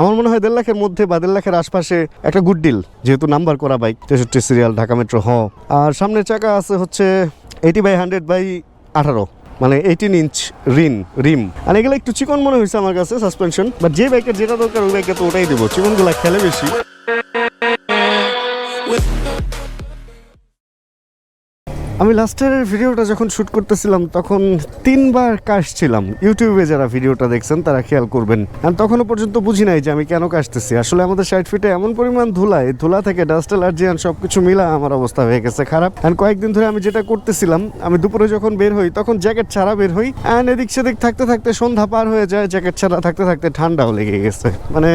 আমার মনে হয় দেড় লাখের মধ্যে বা দেড় লাখের আশপাশে একটা গুড ডিল যেহেতু নাম্বার করা বাইক তেষট্টি সিরিয়াল ঢাকা মেট্রো হ। আর সামনের চাকা আছে হচ্ছে এইটি বাই হান্ড্রেড বাই আঠারো মানে এইটিন ইঞ্চ রিন, রিম। আর এগুলো একটু চিকন মনে হয়েছে আমার কাছে সাসপেনশন বাট যে বাইকের যেটা দরকার ওই বাইকে তো ওটাই দেবো। চিকনগুলো খেলে বেশি। আমি লাস্টের ভিডিওটা যখন শ্যুট করতেছিলাম, তখন তিনবার কাশছিলাম ইউটিউবে যারা ভিডিওটা দেখছেন, তারা খেয়াল করবেন। আর তখনও পর্যন্ত বুঝি নাই যে আমি কেন কাশতেছি আসলে আমাদের সাইড ফিটে এমন পরিমাণ ধুলা, এই ধুলা থেকে ডাস্ট অ্যালার্জি আর সব কিছু মিলা আমার অবস্থা হয়ে গেছে খারাপ। আর কয়েকদিন ধরে আমি যেটা করতেছিলাম, আমি দুপুরে যখন বের হই, তখন জ্যাকেট ছাড়া বের হই। অ্যান্ড এদিক সেদিক থাকতে থাকতে সন্ধ্যা পার হয়ে যায় জ্যাকেট ছাড়া থাকতে থাকতে ঠান্ডাও লেগে গেছে। মানে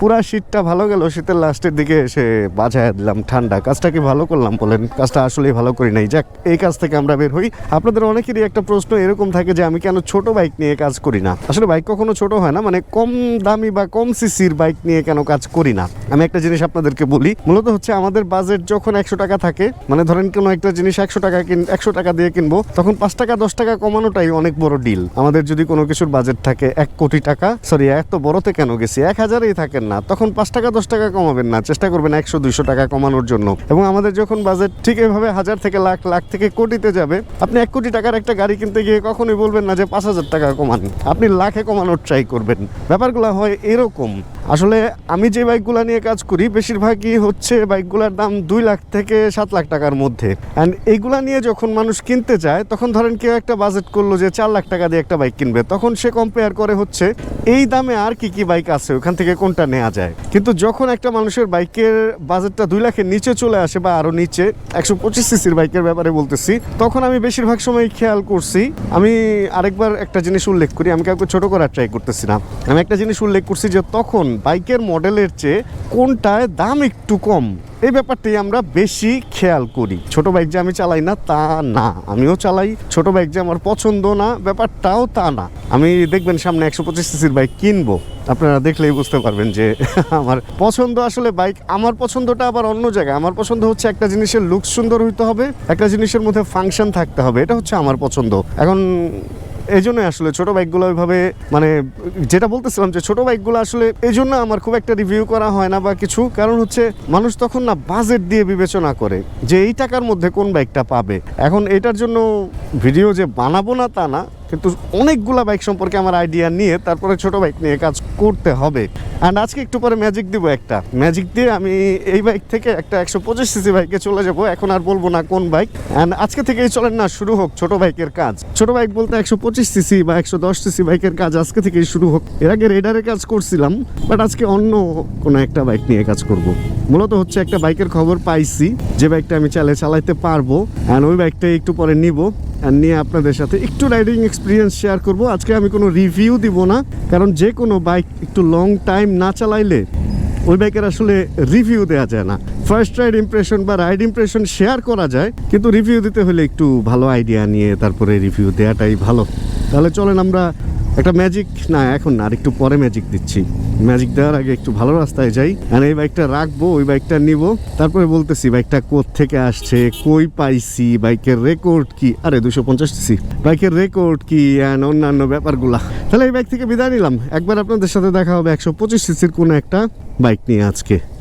পুরা শীতটা ভালো গেল, শীতের লাস্টের দিকে এসে বাজায় দিলাম ঠান্ডা। কাজটা কি ভালো করলাম বলেন। কাজটা আসলেই ভালো করি নাই, যাক। এই কাজ থেকে আমরা বের হই। আপনাদের অনেকেরই একটা প্রশ্ন এরকম থাকে যে, আমি কেন ছোট বাইক নিয়ে কাজ করি না? আসলে বাইক কখনো ছোট হয় না মানে কম দামি বা কম সিসির বাইক নিয়ে কেন কাজ করি না? আমি একটা জিনিস আপনাদেরকে বলি, মূলত হচ্ছে আমাদের বাজেট যখন একশো টাকা থাকে মানে ধরেন কোনো একটা জিনিস একশো টাকা কিন একশো টাকা দিয়ে কিনবো, তখন পাঁচ টাকা, দশ টাকা কমানোটাই অনেক বড় ডিল আমাদের যদি কোনো কিছুর বাজেট থাকে এক কোটি টাকা সরি এত বড়তে কেন গেছি? এক হাজারেই থাকেন না, তখন পাঁচ টাকা, দশ টাকা কমাবেন না, চেষ্টা করবেন একশো, দুইশো টাকা কমানোর জন্য। এবং আমাদের যখন বাজেট ঠিক এভাবে হাজার থেকে লাখ লাখ থেকে কোটিতে যাবে। আপনি এক কোটি টাকার একটা গাড়ি কিনতে গিয়ে কখনোই বলবেন না যে পাঁচ হাজার টাকা কমান। আপনি লাখে কমানোর ট্রাই করবেন। ব্যাপারগুলো হয় এরকম। আসলে আমি যে বাইকগুলো নিয়ে কাজ করি, বেশিরভাগই হচ্ছে বাইকগুলোর দাম দুই লাখ থেকে সাত লাখ টাকার মধ্যে। অ্যান্ড এইগুলা নিয়ে যখন মানুষ কিনতে যায়, তখন ধরেন কেউ একটা বাজেট করল যে চার লাখ টাকা দিয়ে একটা বাইক কিনবে, তখন সে কম্পেয়ার করে হচ্ছে, এই দামে আর কি কি বাইক আছে, ওখান থেকে কোনটা নেওয়া যায়? কিন্তু যখন একটা মানুষের বাইকের বাজেটটা দুই লাখের নিচে চলে আসে বা আরও নিচে, একশো পঁচিশ সিসির বাইকের ব্যাপারে বলতেছি, তখন আমি বেশিরভাগ সময় খেয়াল করছি, আমি আরেকবার একটা জিনিস উল্লেখ করি, আমি কাউকে ছোট করার ট্রাই করতেছি না। আমি একটা জিনিস উল্লেখ করছি যে তখন বাইকের মডেলের চেয়ে কোনটায় দাম একটু কম? এই ব্যাপারটি আমরা বেশি খেয়াল করি। ছোট বাইক যে আমি চালাই না, তা না। আমিও চালাই, ছোট বাইক যে আমার পছন্দ না, ব্যাপারটাও তা না। আমি দেখবেন সামনে একশো পঁচিশ সিসির বাইক কিনবো। আপনারা দেখলেই বুঝতে পারবেন যে আমার পছন্দ আসলে বাইক, আমার পছন্দটা আবার অন্য জায়গায়। আমার পছন্দ হচ্ছে একটা জিনিসের লুক সুন্দর হইতে হবে, একটা জিনিসের মধ্যে ফাংশন থাকতে হবে। এটা হচ্ছে আমার পছন্দ। এখন এই জন্য আসলে ছোট বাইকগুলো ওইভাবে মানে যেটা বলতেছিলাম যে ছোট বাইকগুলো আসলে এই জন্য আমার খুব একটা রিভিউ করা হয় না বা কিছু। কারণ হচ্ছে মানুষ তখন না বাজেট দিয়ে বিবেচনা করে যে এই টাকার মধ্যে কোন বাইকটা পাবে। এখন এটার জন্য ভিডিও যে বানাবো না তা না কিন্তু অনেকগুলা বাইক সম্পর্কে আমার আইডিয়া নিয়ে তারপরে ছোট বাইক নিয়ে কাজ করতে হবে। অ্যান্ড আজকে একটু পরে ম্যাজিক দিব একটা। ম্যাজিক দিয়ে আমি এই বাইক থেকে একটা একশো পঁচিশ সিসি বাইকে চলে যাব। এখন আর বলব না কোন বাইক অ্যান্ড আজকে থেকেই চলেন না, শুরু হোক ছোট বাইকের কাজ। ছোট বাইক বলতে একশো পঁচিশ সিসি বা একশো দশ সিসি বাইকের কাজ আজকে থেকেই শুরু হোক। এর আগে রেডারের কাজ করছিলাম বাট আজকে অন্য কোনো একটা বাইক নিয়ে কাজ করব। মূলত হচ্ছে একটা বাইকের খবর পাইছি, যে বাইকটা আমি চালে চালাইতে পারব। অ্যান্ড ওই বাইকটা একটু পরে নিব। নিয়ে আপনাদের সাথে একটু রাইডিং এক্সপিরিয়েন্স শেয়ার করব। আজকে আমি কোনো রিভিউ দিব না, কারণ যে কোনো বাইক একটু লং টাইম না চালাইলে ওই বাইকের আসলে রিভিউ দেওয়া যায় না। ফার্স্ট রাইড ইমপ্রেশন বা রাইড ইমপ্রেশন শেয়ার করা যায়, কিন্তু রিভিউ দিতে হলে একটু ভালো আইডিয়া নিয়ে তারপরে রিভিউ দেওয়াটাই ভালো। তাহলে চলেন আমরা একটা ম্যাজিক না, এখন না আর একটু পরে ম্যাজিক দিচ্ছি। ম্যাজিক দেওয়ার আগে একটু ভালো রাস্তায় যাই। আর এই বাইকটা রাখব, ওই বাইকটা নিব। তারপরে বলতেছি বাইকটা থেকে আসছে, কই পাইছি বাইকের রেকর্ড কি? আরে, দুশো পঞ্চাশ সিসি বাইকের রেকর্ড কি অ্যান্ড অন্যান্য ব্যাপারগুলা। তাহলে এই বাইক থেকে বিদায় নিলাম। একবার আপনাদের সাথে দেখা হবে একশো পঁচিশ সিসির কোনো একটা বাইক নিয়ে আজকে।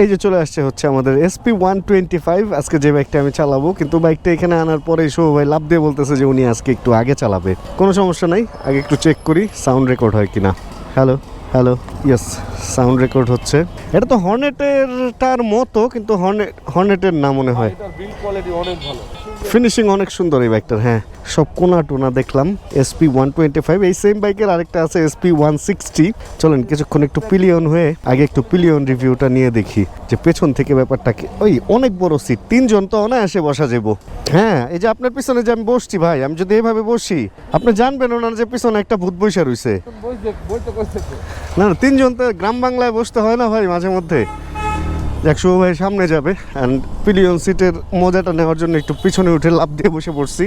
এই যে চলে আসছে হচ্ছে আমাদের এসপি ওয়ান টোয়েন্টি ফাইভ আজকে যে বাইকটা আমি চালাবো, কিন্তু বাইকটা এখানে আনার পরে শো ভাই লাভ দিয়ে বলতেছে যে উনি আজকে একটু আগে চালাবে। কোনো সমস্যা নাই, আগে একটু চেক করি সাউন্ড রেকর্ড হয় কিনা। Hello hello yes sound record হচ্ছে। এটা তো হর্নেটেরটার মতো, কিন্তু হর্নেট হর্নেটের না মনে হয়। কোয়ালিটি অনেক ভালো। ফিনিশিং অনেক সুন্দর এই বাইকটার হ্যাঁ। সব কোনা টোনা দেখলাম। এসপি ওয়ান টোয়েন্টি ফাইভ এই সেম বাইকের আরেকটা আছে এসপি ওয়ান সিক্সটি চলেন কিছুক্ষণ একটু পিলিয়ন হয়ে আগে একটু পিলিয়ন রিভিউটা নিয়ে দেখি যে পেছন থেকে ব্যাপারটা কি। ওই অনেক বড় সিট তিনজন তো অনায়াসে বসা যাব হ্যাঁ এই যে আপনার পিছনে যে আমি বসছি ভাই আমি যদি এভাবে বসি আপনি জানবেন ওনার যে পিছনে একটা ভূত বৈশা না না তিনজন তো গ্রাম বাংলায় বসতে হয় না ভাই মাঝে মধ্যে। একশো ভাই সামনে যাবে অ্যান্ড পিলিয়ন সিটের মজাটা নেওয়ার জন্য একটু পিছনে উঠে লাভ দিয়ে বসে পড়ছি।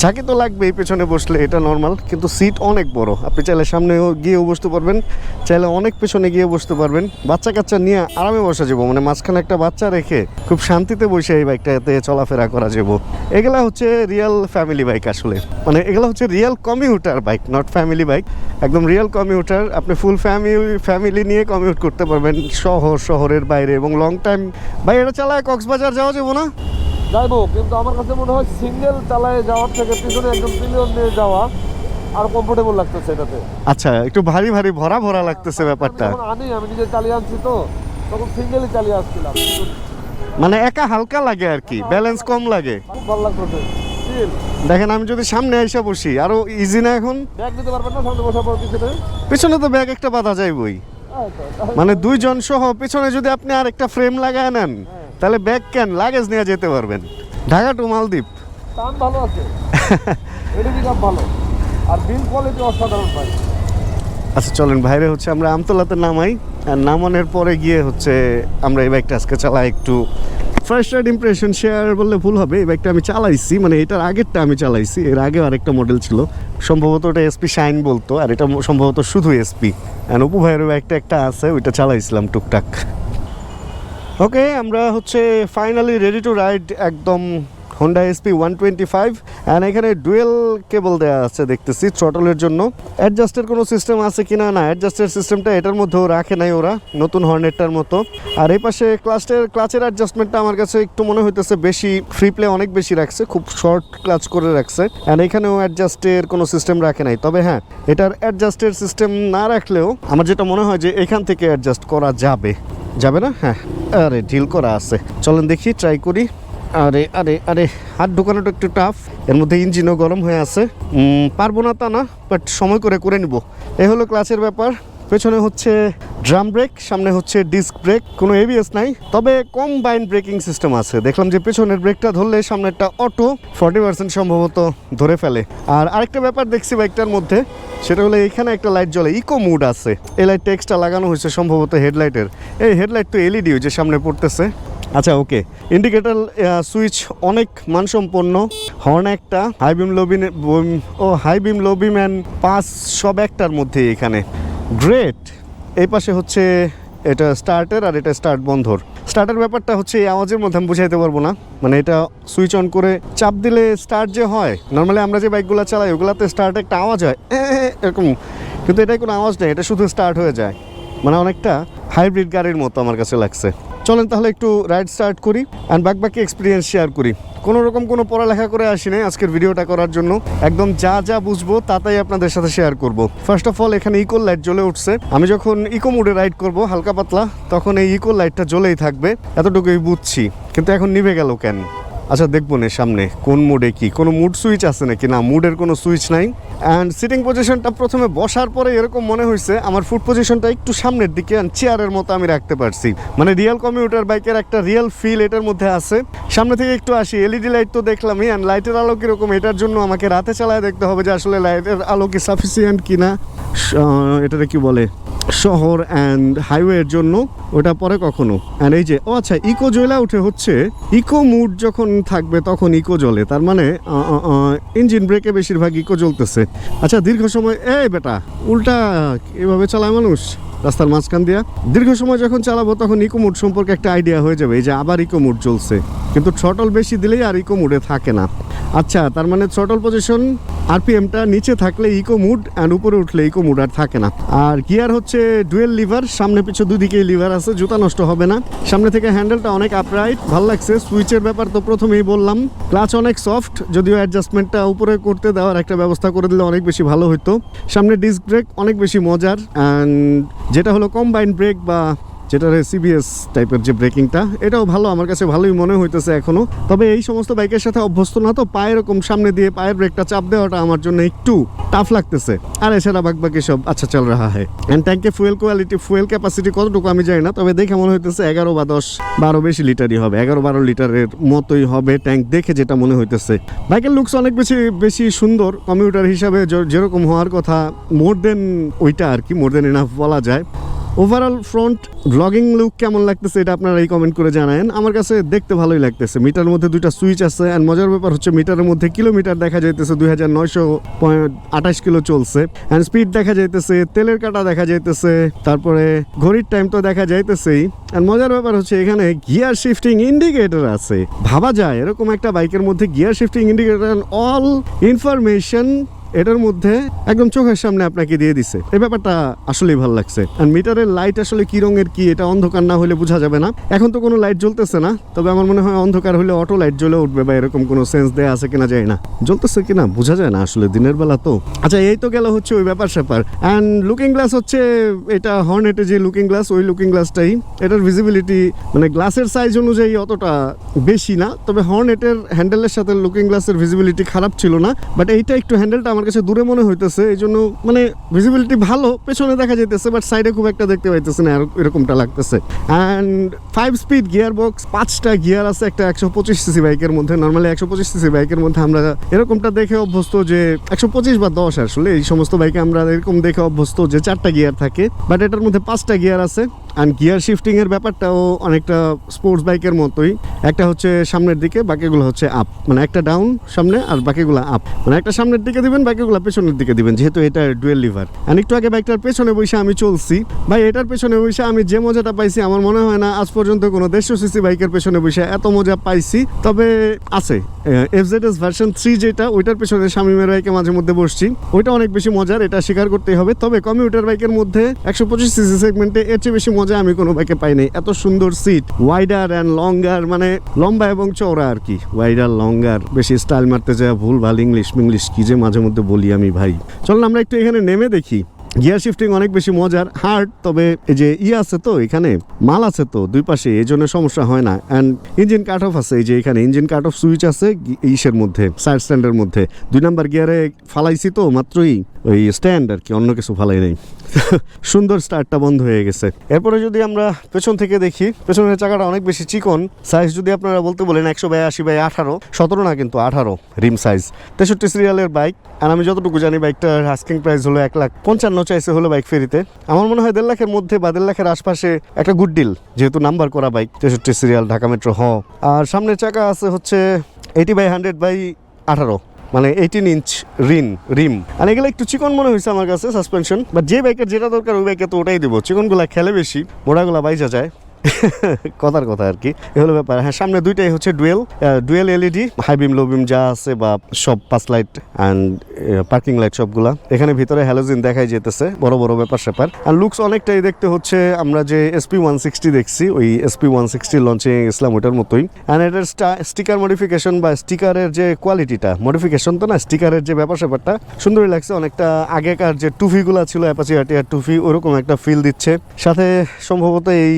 ঝাঁকি তো লাগবেই পেছনে বসলে, এটা নর্মাল কিন্তু সিট অনেক বড়। আপনি চাইলে সামনেও গিয়েও বসতে পারবেন, চাইলে অনেক পেছনে গিয়ে বসতে পারবেন। বাচ্চা কাচ্চা নিয়ে আরামে বসা যাব মানে মাঝখানে একটা বাচ্চা রেখে খুব শান্তিতে বসে এই বাইকটাতে চলাফেরা করা যাব। এগুলা হচ্ছে রিয়েল ফ্যামিলি বাইক আসলে। মানে এগুলো হচ্ছে real commuter bike not family bike একদম রিয়েল কমিউটার আপনি ফুল ফ্যামিলি ফ্যামিলি নিয়ে কমিউট করতে পারবেন শহর, শহরের বাইরে এবং লং টাইম ভাই এটা চালায় কক্সবাজার যাওয়া যাব না? যাইবো কিন্তু আমার কাছে মনে হয় সিঙ্গেল চালায় যাওয়ার থেকে পিছনে একদম পিলিয়ন নিয়ে যাওয়া আর কমফোর্টেবল লাগতেছে এটাতে। আচ্ছা একটু ভারী ভারী ভরা ভরা লাগতেছে ব্যাপারটা। আনি আমি নিজে চালিয়ে আনছি তো তখন সিঙ্গেলই চালিয়ে আসছিলাম। মানে একা হালকা লাগে আর কি ব্যালেন্স কম লাগে। খুব ভালো লাগতেছে। দেখেন আমি যদি সামনে এসে বসি আরও ইজি না এখন? ব্যাগ দিতে পারবেন না সামনে বসার পর পিছনে? পিছনে তো ব্যাগ একটা বাধা যাইবই। মানে দুইজন সহ পিছনে যদি আপনি আর একটা ফ্রেম লাগায় নেন তাহলে ব্যাগ ক্যান লাগেজ নিয়ে যেতে পারবেন। ঢাকা টু মালদ্বীপ। ভালো আছে। এডিটিং ভালো। আর বিল কোয়ালিটি অসাধারণ ভাই। আচ্ছা চলেন বাইরে হচ্ছে আমরা আমতলাতে নামাই। আর নামানোর পরে গিয়ে হচ্ছে আমরা এই বাইকটা আজকে চালাই একটু ফার্স্ট রাইড ইমপ্রেশন শেয়ার বললে ভুল হবে, এই বাইকটা আমি চালাইছি মানে এটার আগেরটা আমি চালাইছি, এর আগেও আরেকটা মডেল ছিল। সম্ভবত ওটা এসপি শাইন বলতো, আর এটা সম্ভবত শুধু এসপি অ্যান্ড অপু ভাইয়ের বাইকটা একটা আছে, ওইটা চালাইছিলাম টুকটাক। ওকে আমরা হচ্ছে ফাইনালি রেডি টু রাইড একদম Honda SP one twenty five and এখানে ডুয়েল কেবল দেওয়া আছে দেখতেছি থ্রটলের জন্য। অ্যাডজাস্টের কোনো সিস্টেম আছে কিনা? না অ্যাডজাস্টের সিস্টেমটা এটার মধ্যেও রাখে নাই ওরা, নতুন হর্নেটটার মতো। আর এই পাশে ক্লাসের ক্লাচের অ্যাডজাস্টমেন্টটা আমার কাছে একটু মনে হইতেছে বেশি ফ্রি প্লে অনেক বেশি রাখছে, খুব শর্ট ক্লাচ করে রাখছে। অ্যান্ড এখানেও অ্যাডজাস্টের কোনো সিস্টেম রাখে নাই। তবে হ্যাঁ এটার অ্যাডজাস্টের সিস্টেম না রাখলেও আমার যেটা মনে হয় যে এখান থেকে অ্যাডজাস্ট করা যাবে। যাবে না? হ্যাঁ। আরে ঢিল করা আছে। চলেন দেখি ট্রাই করি। আরে আরে আরে, হাত ঢোকানোটা একটু টাফ এর মধ্যে ইঞ্জিনও গরম হয়ে আছে। পারব না তা না বাট সময় করে করে নিব। এই হলো ক্লাসের ব্যাপার। পেছনে হচ্ছে ড্রাম ব্রেক সামনে হচ্ছে ডিস্ক ব্রেক কোনো এবিএস নাই, তবে কম্বাইন ব্রেকিং সিস্টেম আছে। দেখলাম যে পেছনের ব্রেকটা ধরলে সামনেরটা অটো ফর্টি পার্সেন্ট সম্ভবত ধরে ফেলে। আর আরেকটা ব্যাপার দেখছি বাইকটার মধ্যে, সেটা হলো এখানে একটা লাইট জ্বলে। ইকো মুড আছে। এই লাইটটা এক্সট্রা লাগানো হয়েছে সম্ভবত হেডলাইটের এই হেডলাইট তো এলইডি যে সামনে পড়তেছে। আচ্ছা ওকে ইন্ডিকেটার সুইচ অনেক মানসম্পন্ন। হর্ন একটা high beam low beam O high beam low beam and pass সব একটার মধ্যে এখানে। গ্রেট এই পাশে হচ্ছে এটা স্টার্টের আর এটা স্টার্ট বন্ধর। স্টার্টের ব্যাপারটা হচ্ছে এই আওয়াজের মধ্যে আমি বুঝাইতে পারব না। মানে এটা সুইচ অন করে চাপ দিলে স্টার্ট যে হয় নর্মালি আমরা যে বাইকগুলো চালাই, ওগুলাতে স্টার্ট একটা আওয়াজ হয় এরকম। কিন্তু এটাই কোনো আওয়াজ নেই, এটা শুধু স্টার্ট হয়ে যায়। মানে অনেকটা হাইব্রিড গাড়ির মতো আমার কাছে লাগছে। চলেন তাহলে একটু রাইড স্টার্ট করি অ্যান্ড ব্যাক বাকি এক্সপিরিয়েন্স শেয়ার করি। কোনো রকম কোনো পড়ালেখা করে আসি নাই আজকের ভিডিওটা করার জন্য। একদম যা যা বুঝব তাতাই আপনাদের সাথে শেয়ার করব। ফার্স্ট অফ অল এখানে ইকো লাইট জ্বলে উঠছে। আমি যখন ইকো মুডে রাইড করব, হালকা পাতলা, তখন এই ইকো লাইটটা জ্বলেই থাকবে। এতটুকুই বুঝছি। কিন্তু এখন নিভে গেল কেন? আচ্ছা দেখব না সামনে, কোন মুডে কি? কোনো মুড সুইচ আছে নাকি? না মুডের কোনো সুইচ নাই। অ্যান্ড সিটিং পজিশনটা প্রথমে বসার পরে এরকম মনে হয়েছে, আমার ফুড পজিশনটা একটু সামনের দিকে অ্যান্ড চেয়ারের মতো আমি রাখতে পারছি। মানে রিয়েল কমিউটার বাইকের একটা রিয়েল ফিল এটার মধ্যে আছে। সামনে থেকে একটু আসি এলইডি লাইট তো দেখলামই অ্যান্ড লাইটের আলো কীরকম, এটার জন্য আমাকে রাতে চালায় দেখতে হবে যে আসলে লাইটের আলো কি সাফিসিয়েন্ট কিনা। এটাতে কি বলে? শহর অ্যান্ড হাইওয়ের জন্য, ওটা পরে কখনো। অ্যান্ড এই যে, ও আচ্ছা ইকো জ্বলা উঠে হচ্ছে ইকো মুড যখন থাকবে তখন ইকো জ্বলে। তার মানে ইঞ্জিন ব্রেকে বেশিরভাগ ইকো জ্বলতেছে। আচ্ছা দীর্ঘ সময় এ বেটা, উল্টা এভাবে চালায় মানুষ? রাস্তার মাঝখান দিয়া। দীর্ঘ সময় যখন চালাবো, তখন ইকো মুড সম্পর্কে একটা আইডিয়া হয়ে যাবে। এই যে, আবার ইকো মুড চলছে কিন্তু ছটল বেশি দিলেই আর ইকো মুডে থাকে না। আচ্ছা তার মানে ছটল পজিশন আরপিএমটা নিচে থাকলে ইকো মুড অ্যান্ড উপরে উঠলে ইকো মুড আর থাকে না। আর গিয়ার হচ্ছে ডুয়েল লিভার সামনে পিছু দুদিকেই লিভার আছে, জুতা নষ্ট হবে না। সামনে থেকে হ্যান্ডেলটা অনেক আপরাইট ভালো লাগছে সুইচের ব্যাপার তো প্রথমেই বললাম। ক্লাচ অনেক সফট যদিও অ্যাডজাস্টমেন্টটা উপরে করতে দেওয়ার একটা ব্যবস্থা করে দিলে অনেক বেশি ভালো হতো সামনে ডিস্ক ব্রেক অনেক বেশি মজার অ্যান্ড যেটা হলো কম্বাইন্ড ব্রেক বা যেটা সিবিএস টাইপের যে ব্রেকিংটা এটাও ভালো, আমার কাছে ভালোই মনে হইতেছে এখনও। তবে এই সমস্ত বাইকের সাথে অভ্যস্ত না তো পায়ের এরকম সামনে দিয়ে পায়ের ব্রেকটা চাপ দেওয়াটা আমার জন্য একটু টাফ লাগতেছে। আর এছাড়া বাকি সব আচ্ছা চল রাহা হয় অ্যান্ড ট্যাঙ্কে ফুয়েল কোয়ালিটি ফুয়েল ক্যাপাসিটি কতটুকু আমি জানি না, তবে দেখে মনে হইতেছে এগারো বা দশ, বারো বেশি লিটারই হবে, এগারো বারো লিটারের মতোই হবে ট্যাঙ্ক দেখে যেটা মনে হইতেছে। বাইকের লুকস অনেক বেশি বেশি সুন্দর কম্পিউটার হিসাবে যেরকম হওয়ার কথা মোর দেন ওইটা আর কি মোর দেন এনাফ বলা যায়। ওভারঅল ফ্রন্ট ব্লগিং লুক কেমন লাগতেছে এটা আপনারা এই কমেন্ট করে জানায়েন। আমার কাছে দেখতে ভালোই লাগতেছে। মিটার মধ্যে দুইটা সুইচ আছে অ্যান্ড মজার ব্যাপার হচ্ছে মিটারের মধ্যে কিলোমিটার দেখা যাইতেছে দুই হাজার নয়শো পয়েন্ট আঠাশ কিলো চলছে। অ্যান্ড স্পিড দেখা যাইতেছে, তেলের কাটা দেখা যাইতেছে, তারপরে ঘড়ির টাইম তো দেখা যাইতেছেই। অ্যান্ড মজার ব্যাপার হচ্ছে এখানে গিয়ার শিফটিং ইন্ডিকেটর আছে। ভাবা যায়, এরকম একটা বাইকের মধ্যে gear shifting indicator all information এটার মধ্যে একদম চোখের সামনে আপনাকে দিয়ে দিছে। এই ব্যাপারটা আসলেই ভালো লাগছে। আর মিটারের লাইট আসলে কি রঙের কি, এটা অন্ধকার না হলে বোঝা যাবে না। এখন তো কোনো লাইট জ্বলতেছে না, তবে আমার মনে হয় অন্ধকার হলে অটো লাইট জ্বলে উঠবে বা এরকম কোনো সেন্স দেয়া আছে কিনা যায় না। জ্বলতেছে কিনা, বোঝা যায় না আসলে দিনের বেলা তো। আচ্ছা এই তো গেল হচ্ছে ওই ব্যাপার স্যাপার। অ্যান্ড লুকিং গ্লাস হচ্ছে, এটা হর্নেটে যে লুকিং গ্লাস ওই লুকিং গ্লাসটাই এটার ভিজিবিলিটি মানে গ্লাসের সাইজ অনুযায়ী অতটা বেশি না, তবে হর্নেটের হ্যান্ডেলের সাথে লুকিং গ্লাসের ভিজিবিলিটি খারাপ ছিল না। বাট এইটা একটু হ্যান্ডেলটা আমার কাছে দূরে মনে হইতেছে এই জন্য মানে ভিজিবিলিটি ভালো, পেছনে দেখা যাইতেছে বাট সাইডে খুব একটা দেখতে পাইতেছে না এরকমটা লাগতেছে। And five speed gear box পাঁচটা গিয়ার আছে, একটা একশো পঁচিশ সিসি বাইকের মধ্যে নর্মালি একশো পঁচিশ সিসি বাইকের মধ্যে আমরা এরকমটা দেখে অভ্যস্ত যে, একশো পঁচিশ বা দশ আসলে, এই সমস্ত বাইকে আমরা এরকম দেখে অভ্যস্ত যে, চারটা গিয়ার থাকে। বাট এটার মধ্যে পাঁচটা গিয়ার আছে অ্যান্ড গিয়ার শিফটিং এর ব্যাপারটাও অনেকটা স্পোর্টস বাইকের মতোই। একটা হচ্ছে সামনের দিকে, বাকিগুলো হচ্ছে আপ মানে একটা ডাউন সামনে, আর বাকিগুলো আপ মানে একটা সামনের দিকে দিবেন বাকিগুলো পেছনের দিকে দিবেন, যেহেতু এটা ডুয়েল লিভার আর একটু আগে বাইকটার পেছনে বসে আমি চলছি। ভাই, এটার পেছনে বসে আমি যে মজাটা পাইছি, আমার মনে হয় না আজ পর্যন্ত কোনো দেড়শো সিসি বাইকের পেছনে বসে এত মজা পাইছি। তবে আছে F Z S version three যেটা, ওইটার পেছনে শামিমের বাইকে মাঝে মধ্যে বসছি। ওইটা অনেক বেশি মজার, এটা স্বীকার করতেই হবে। তবে কমিউটার বাইকের মধ্যে একশো পঁচিশ সিসি সেগমেন্টে এর চেয়ে বেশি মজা আমি কোনো বাইকে পাই নাই। এত সুন্দর সিট ওয়াইডার অ্যান্ড লঙ্গার মানে লম্বা এবং চওড়া আর কি। ওয়াইডার লঙ্গার বেশি স্টাইল মারতে যায় ভুল ভালো ইংলিশ মিংলিশ কি যে মাঝে মধ্যে বলি আমি ভাই। চলুন আমরা একটু এখানে নেমে দেখি। গিয়ার শিফটিং অনেক বেশি মজার হার্ড তবে এই যে ই আছে তো এখানে, মাল আছে তো দুই পাশে, এই জন্য সমস্যা হয় না। অ্যান্ড ইঞ্জিন কাট অফ আছে, এই যে এখানে ইঞ্জিন কাট অফ সুইচ আছে ইসের মধ্যে সাইড স্ট্যান্ডের মধ্যে। দুই নাম্বার গিয়ারে ফালাইছি তো মাত্রই, ওই স্ট্যান্ড আর কি, অন্য কিছু ফালাই নেই। সুন্দর স্টার্টটা বন্ধ হয়ে গেছে। এরপরে যদি আমরা পেছন থেকে দেখি, পেছনের চাকাটা অনেক বেশি চিকন। সাইজ যদি আপনারা বলতে বলেন একশো বাই আশি বাই আঠারো, সতেরো না কিন্তু আঠারো রিম সাইজ তেষট্টি সিরিয়ালের বাইক আর আমি যতটুকু জানি বাইকটার আস্কিং প্রাইস হলো এক লাখ পঞ্চান্ন চাইছে হলো বাইক ফেরিতে। আমার মনে হয় দেড় লাখের মধ্যে বা দেড় লাখের আশপাশে একটা গুড ডিল যেহেতু নাম্বার করা বাইক, তেষট্টি সিরিয়াল ঢাকা মেট্রো হ। আর সামনের চাকা আছে হচ্ছে এইটি বাই হান্ড্রেড বাই আঠারো মানে এইটিন ইঞ্চ রিন, রিম। আর এগুলো একটু চিকন মনে হয়েছে আমার কাছে সাসপেনশন বা যে বাইকের যেটা দরকার ওই বাইকে তো ওটাই দেবো। চিকনগুলা খেলে বেশি, মোড়াগুলা বাইজা যায়। কথার কথা আর কি। এ হলো ব্যাপার। হ্যাঁ সামনে দুইটাই হচ্ছে dual. Dual LED high beam low beam যা আছে বা সব pass light and parking light সবগুলা। এখানে ভিতরে হ্যালোজিন দেখাই যেতেছে, বড় বড় ব্যাপার স্যাপার। আর লুকস অনেকটাই দেখতে হচ্ছে আমরা যে এসপি ওয়ান সিক্সটি দেখছি, ওই এসপি ওয়ান সিক্সটি লঞ্চিং ইসলাম ওটার মতোই। অ্যান্ড এটার স্টিকার মডিফিকেশন বা স্টিকারের যে কোয়ালিটিটা মডিফিকেশন তো না স্টিকারের যে ব্যাপার স্যাপারটা, সুন্দরই লাগছে। অনেকটা আগেকার যে টুফিগুলো ছিল অ্যাপাচি আটিয়ার টুফি, ওরকম একটা ফিল দিচ্ছে। সাথে সম্ভবত এই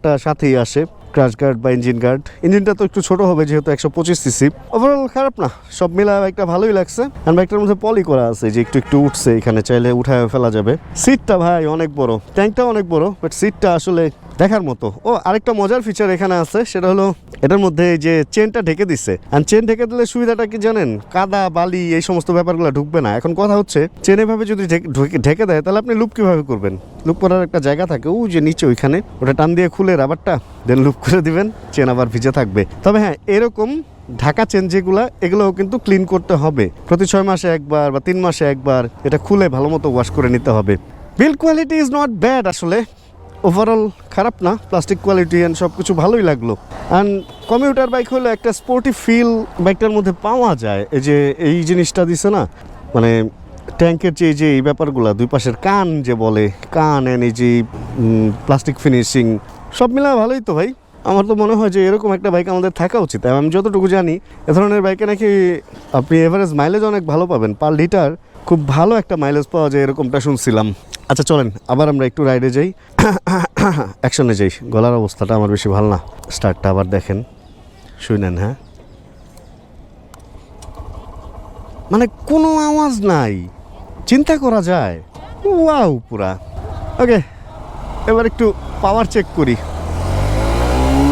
বাম্পারটা সাথেই আসে ক্রাশ গার্ড বা ইঞ্জিন গার্ড ইঞ্জিনটা তো একটু ছোট হবে, যেহেতু একশো পঁচিশ সিসি ওভারঅল খারাপ না, সব মিলা বাইকটা ভালোই লাগছে। আর বাইকটার মধ্যে পলি করা আছে, যে একটু একটু উঠছে, এখানে চাইলে উঠায় ফেলা যাবে। সিটটা ভাই অনেক বড় ট্যাঙ্কটা অনেক বড় বাট সিটটা আসলে দেখার মতো। ও, আরেকটা মজার ফিচার এখানে আছে, সেটা হলো এটার মধ্যে যে চেনটা ঢেকে দিচ্ছে আর চেন ঢেকে দিলে সুবিধাটা কি জানেন? কাদা, বালি, এই সমস্ত ব্যাপারগুলো ঢুকবে না। এখন কথা হচ্ছে চেন এভাবে যদি ঢেকে- দেয়, তাহলে আপনি লুপ কীভাবে করবেন? লুপ করার একটা জায়গা থাকে, ও যে নিচে ওইখানে, ওটা টান দিয়ে খুলে রাবারটা দেন লুপ করে দিবেন চেন আবার ভিজে থাকবে। তবে হ্যাঁ এরকম ঢাকা চেন যেগুলা, এগুলোও কিন্তু ক্লিন করতে হবে। প্রতি ছয় মাসে একবার বা তিন মাসে একবার, এটা খুলে ভালো মতো ওয়াশ করে নিতে হবে। Build quality is not bad আসলে। ওভারঅল খারাপ না প্লাস্টিক কোয়ালিটি অ্যান্ড সব কিছু ভালোই লাগল। অ্যান্ড কমিউটার বাইক হলো একটা স্পোর্টি ফিল বাইকটার মধ্যে পাওয়া যায়। এই যে এই জিনিসটা দিছে না মানে ট্যাঙ্কের যে যে এই ব্যাপারগুলো, দুই পাশের কান যে বলে, কান অ্যান্ড এই যে প্লাস্টিক ফিনিশিং সব মিলা ভালোই তো ভাই। আমার তো মনে হয় যে এরকম একটা বাইক আমাদের থাকা উচিত। আমি যতটুকু জানি, এ ধরনের বাইকে নাকি আপনি এভারেজ মাইলেজ অনেক ভালো পাবেন। পার লিটার খুব ভালো একটা মাইলেজ পাওয়া যায় এরকমটা শুনছিলাম। আচ্ছা চলেন, আবার আমরা একটু রাইডে যাই। অ্যাকশনে যাই। গলার অবস্থাটা আমার বেশি ভালো না। স্টার্টটা আবার দেখেন। শুনেন হ্যাঁ? মানে কোনো আওয়াজ নাই। চিন্তা করা যায়। ওয়াও, পুরা। ওকে, এবার একটু পাওয়ার চেক করি।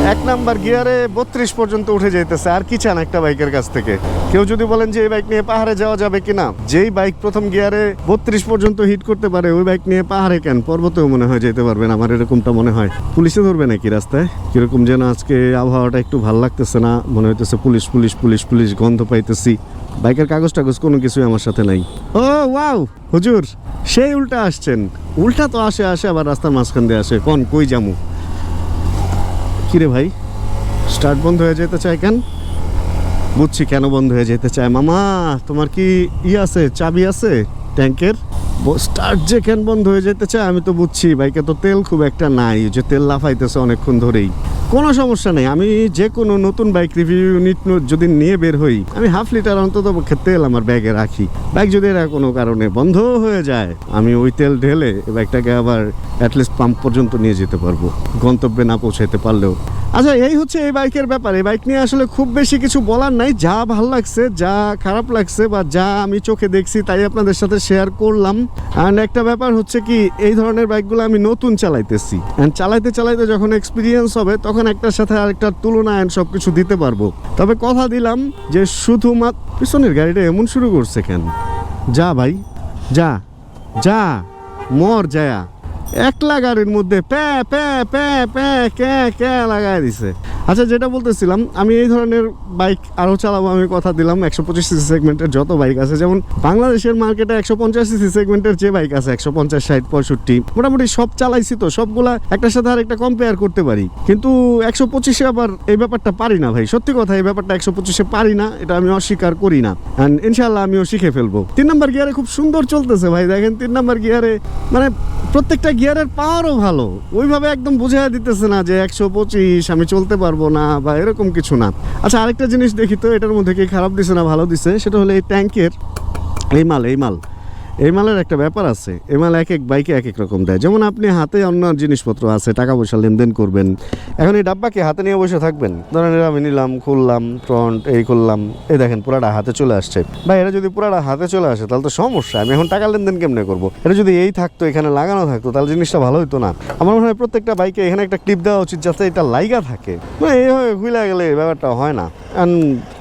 এক নাম্বার গিয়ারে বত্রিশ পর্যন্ত উঠে যাইতেছে। আর কি চান একটা বাইকের কাছ থেকে? কেউ যদি বলেন যে এই বাইক নিয়ে পাহাড়ে যাওয়া যাবে কিনা, যেই বাইক প্রথম গিয়ারে বত্রিশ পর্যন্ত হিট করতে পারে, ওই বাইক নিয়ে পাহাড়ে কেন? পর্বতেও মনে হয় যেতে পারবেন আমার এরকমটা মনে হয়। পুলিশে ধরবে নাকি রাস্তায়? কীরকম যেন আজকে আবহাওয়াটা একটু ভালো লাগতেছে না, মনে হইতেছে পুলিশ পুলিশ পুলিশ পুলিশ গন্ধ পাইতেছি। বাইকের কাগজ টাগজ কোনো কিছুই আমার সাথে নাই। ও ওয়াও হুজুর, সেই উল্টা আসছেন। উল্টা তো আসে আসে, আবার রাস্তার মাঝখান দিয়ে আসে। কোন, কই জামু কিরে ভাই স্টার্ট বন্ধ হয়ে যেতে চায় কেন? বুঝছি কেন বন্ধ হয়ে যেতে চায়। মামা, তোমার কি ই আছে? চাবি আছে? ট্যাঙ্কের স্টার্ট যে কেন বন্ধ হয়ে যেতে চায়, আমি তো বুঝছি। বাইকে তো তেল খুব একটা নাই, যে তেল লাফাইতেছে অনেকক্ষণ ধরেই। কোনো সমস্যা নেই, আমি যে কোনো নতুন বাইক রিভিউ ইউনিট যদি নিয়ে বের হই, আমি হাফ লিটার অন্তত তেল আমার ব্যাগে রাখি। বাইক যদি এরা কোনো কারণে বন্ধ হয়ে যায়, আমি ওই তেল ঢেলে বাইকটাকে আবার অ্যাটলিস্ট পাম্প পর্যন্ত নিয়ে যেতে পারব। গন্তব্যে না পৌঁছাইতে পারলেও। আচ্ছা এই হচ্ছে এই বাইকের ব্যাপার। এই বাইক নিয়ে আসলে খুব বেশি কিছু বলার নাই। যা ভালো লাগছে, যা খারাপ লাগছে বা যা আমি চোখে দেখছি তাই আপনাদের সাথে শেয়ার করলাম। অ্যান্ড একটা ব্যাপার হচ্ছে কি, এই ধরনের বাইকগুলো আমি নতুন চালাইতেছি। অ্যান্ড চালাইতে চালাইতে যখন এক্সপিরিয়েন্স হবে, তখন একটার সাথে আরেকটার তুলনা অ্যান্ড সব কিছু দিতে পারব। তবে কথা দিলাম যে শুধুমাত্র পিছনের গাড়িটা এমন শুরু করছে কেন? যা ভাই, যা যা, মর যায়া একলা গাড়ির মধ্যে প্যা প্যা প্যা প্যা ক্যা ক্যা লাগাই দিছে। আচ্ছা যেটা বলতেছিলাম, আমি এই ধরনের বাইক আরও চালাবো, আমি কথা দিলাম একশো পঁচিশ সিসি সেগমেন্টের যত বাইক আছে। যেমন বাংলাদেশের মার্কেটে একশো পঞ্চাশ সিসি সেগমেন্টের যে বাইক আছে, একশো পঞ্চাশ, ষাট, পঁয়ষট্টি, মোটামুটি সব চালাইছি তো, সবগুলা একটার সাথে আর একটা কম্পেয়ার করতে পারি। কিন্তু একশো পঁচিশে আবার এই ব্যাপারটা পারি না ভাই। সত্যি কথা, এই ব্যাপারটা একশো পঁচিশে পারি না, এটা আমি অস্বীকার করি না। অ্যান্ড ইনশাল্লাহ আমিও শিখে ফেলব। তিন নম্বর গিয়ারে খুব সুন্দর চলতেছে ভাই। দেখেন, তিন নম্বর গিয়ারে মানে প্রত্যেকটা গিয়ারের পাওয়ারও ভালো। ওইভাবে একদম বুঝাই দিতেছে না যে একশো পঁচিশ, আমি চলতে পারব না বা এরকম কিছু না। আচ্ছা আরেকটা জিনিস দেখি তো, এটার মধ্যে কি খারাপ দিছে না ভালো দিছে? সেটা হলো এই ট্যাঙ্কের এই মাল এই মাল। এই মালের একটা ব্যাপার আছে। এই মাল এক এক বাইকে এক এক রকম দেয়। যেমন আপনি হাতে অন্য জিনিসপত্র আছে, টাকা পয়সা লেনদেন করবেন। এখন এই ডাব্বাকে হাতে নিয়ে বসে থাকবেন। ধরেন এরা আমি নিলাম, খুললাম ফ্রন্ট এই করলাম এই দেখেন পুরাটা হাতে চলে আসছে। ভাই এটা যদি পুরাটা হাতে চলে আসে, তাহলে তো সমস্যা। আমি এখন টাকা লেনদেন কেমনে করব? এটা যদি এই থাকতো, এখানে লাগানো থাকতো, তাহলে জিনিসটা ভালো হতো না। আমার মনে হয় প্রত্যেকটা বাইকে এখানে একটা ক্লিপ দেওয়া উচিত যাতে এটা লাইগা থাকে। মানে এইভাবে খুলে গেলে ব্যাপারটা হয় না।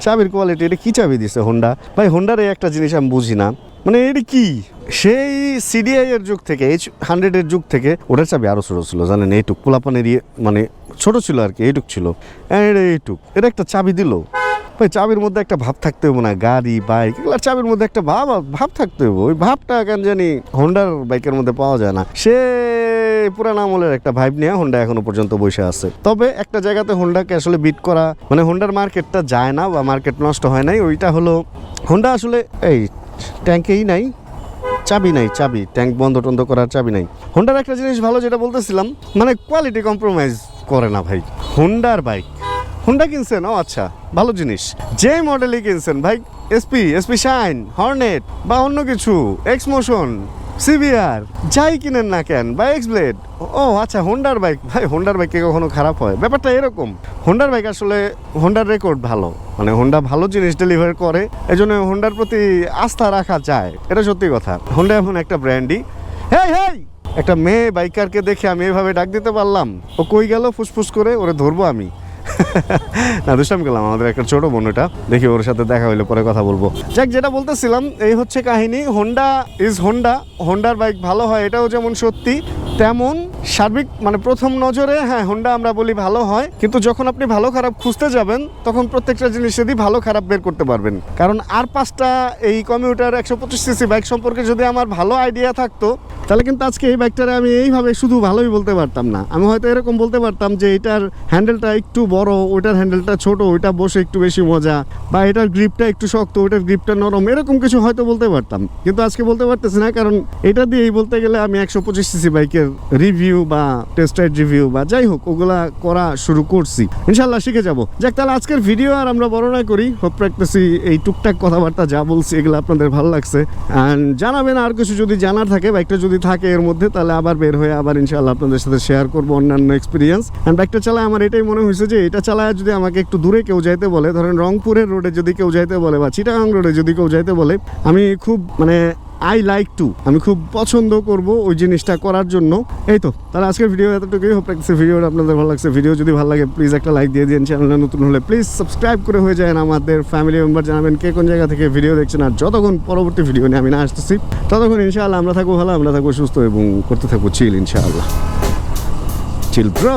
চাবির কোয়ালিটি এটা কি চাবি দিছে হোন্ডা ভাই হোন্ডার এই একটা জিনিস আমি বুঝি না। মানে এটা কি? সেই সিডিআই এর যুগ থেকে এইচ হান্ড্রেডের যুগ থেকে ওটার চাবি আরও ছোটো ছিল, জানেন, এইটুক। পোলাপানের ইয়ে মানে ছোট ছিল আর কি, এইটুক ছিল। এটা এইটুক। এটা একটা চাবি দিল। ভাই, চাবির মধ্যে একটা ভাব থাকতে হবে না, গাড়ি, বাইক এগুলোর চাবির মধ্যে একটা ভাব ভাব থাকতে হবে ওই ভাবটা কেন জানি হোন্ডার বাইকের মধ্যে পাওয়া যায় না। সে পুরান আমলের একটা ভাইব নিয়ে হোন্ডা এখনও পর্যন্ত বসে আছে। তবে একটা জায়গাতে হোন্ডাকে আসলে বিট করা মানে হোন্ডার মার্কেটটা যায় না বা মার্কেট নষ্ট হয় নাই, ওইটা হলো হোন্ডা আসলে, এই ট্যাঙ্কেই নাই, চাবি নাই, চাবি, ট্যাঙ্ক বন্ধ টন্ধ করার চাবি নাই। হোন্ডার একটা জিনিস ভালো যেটা বলতেছিলাম মানে কোয়ালিটি কম্প্রোমাইজ করে না ভাই। হোন্ডার বাইক হোন্ডা কিনছেন? ও আচ্ছা ভালো জিনিস। যে মডেলই কিনছেন, ভাই এসপি এসপি শাইন হর্নেট বা অন্য কিছু এক্স মোশন সিভিআর, যাই কিনেন না কেন বা এক্স ব্লেড। ও আচ্ছা হোন্ডার বাইক, ভাই হোন্ডার বাইক কি কখনো খারাপ হয়? ব্যাপারটা এরকম হোন্ডার বাইক আসলে হোন্ডার রেকর্ড ভালো মানে হোন্ডা ভালো জিনিস ডেলিভার করে এই জন্য হোন্ডার প্রতি আস্থা রাখা যায়, এটা সত্যি কথা। হোন্ডা এখন একটা ব্র্যান্ডই হেই হেই! একটা মেয়ে বাইকারকে দেখে আমি এভাবে ডাক দিতে পারলাম। ও কই গেল? ফুসফুস করে ওরে ধরবো আমি। না দুষ্টাম গেলাম, আমাদের একটা ছোট বোন এটা দেখি ওর সাথে দেখা হইলে পরে কথা বলব। যাক, যেটা বলতেছিলাম, এই হচ্ছে কাহিনী। হোন্ডা ইজ হোন্ডা হোন্ডার বাইক ভালো হয়, এটাও যেমন সত্যি, তেমন সার্বিক মানে প্রথম নজরে হ্যাঁ হোন্ডা আমরা বলি ভালো হয়। কিন্তু যখন আপনি ভালো খারাপ খুঁজতে যাবেন, তখন প্রত্যেকটা জিনিসেরই ভালো খারাপ বের করতে পারবেন। কারণ আর পাঁচটা এই কমিউটার একশো পঁচিশ সিসি বাইক সম্পর্কে যদি আমার ভালো আইডিয়া থাকতো, তাহলে কিন্তু আজকে এই বাইকটারে আমি এইভাবে শুধু ভালোই বলতে পারতাম না। আমি হয়তো এরকম বলতে পারতাম যে এটার হ্যান্ডেলটা একটু বড় ওইটার হ্যান্ডেলটা ছোট, ওইটা বসে একটু বেশি মজা। বা এটার গ্রিপটা একটু শক্ত, ওইটার গ্রিপটা নরম, এরকম কিছু হয়তো বলতে পারতাম। কিন্তু আজকে বলতে পারতেছি না, কারণ এটা দিয়েই বলতে গেলে আমি একশো পঁচিশ সিসি বাইকের রিভিউ বা টেস্ট রাইড রিভিউ বা যাই হোক, ওগুলা করা শুরু করছি। ইনশাল্লাহ শিখে যাব। যাক, তাহলে আজকের ভিডিও আর আমরা বর্ণনা করি। হোপ প্র্যাকটিসি এই টুকটাক কথাবার্তা যা বলছি, এগুলো আপনাদের ভালো লাগছে। অ্যান্ড জানাবেন আর কিছু যদি জানার থাকে বাইকটা যদি থাকে এর মধ্যে, তাহলে আবার বের হয়ে আবার ইনশাল্লাহ আপনাদের সাথে শেয়ার করব অন্যান্য এক্সপিরিয়েন্স অ্যান্ড বাইকটা চালায় আমার এটাই মনে হয়েছে যে, এটা চালায় যদি আমাকে একটু দূরে কেউ যাইতে বলে, ধরেন রংপুরের রোডে যদি কেউ যাইতে বলে বা চিটাগাং রোডে যদি কেউ যাইতে বলে, আমি খুব মানে আই লাইক টু আমি খুব পছন্দ করব ওই জিনিসটা করার জন্য। এই তো, তাহলে আজকের ভিডিও এতটুকুই। হোপ রাখছে ভিডিওটা আপনাদের ভালো লাগছে। ভিডিও যদি ভালো লাগে প্লিজ একটা লাইক দিয়ে দিন। চ্যানেলে নতুন হলে প্লিজ সাবস্ক্রাইব করে হয়ে যায় আমাদের ফ্যামিলি মেম্বার জানাবেন কে কোন জায়গা থেকে ভিডিও দেখছেন আর যতক্ষণ পরবর্তী ভিডিও নিয়ে আমি না আসতেছি, ততক্ষণ ইনশাআল্লাহ আমরা থাকব ভালো, আমরা থাকব সুস্থ এবং করতে থাকব চিল ইনশাআল্লাহ। Chill bro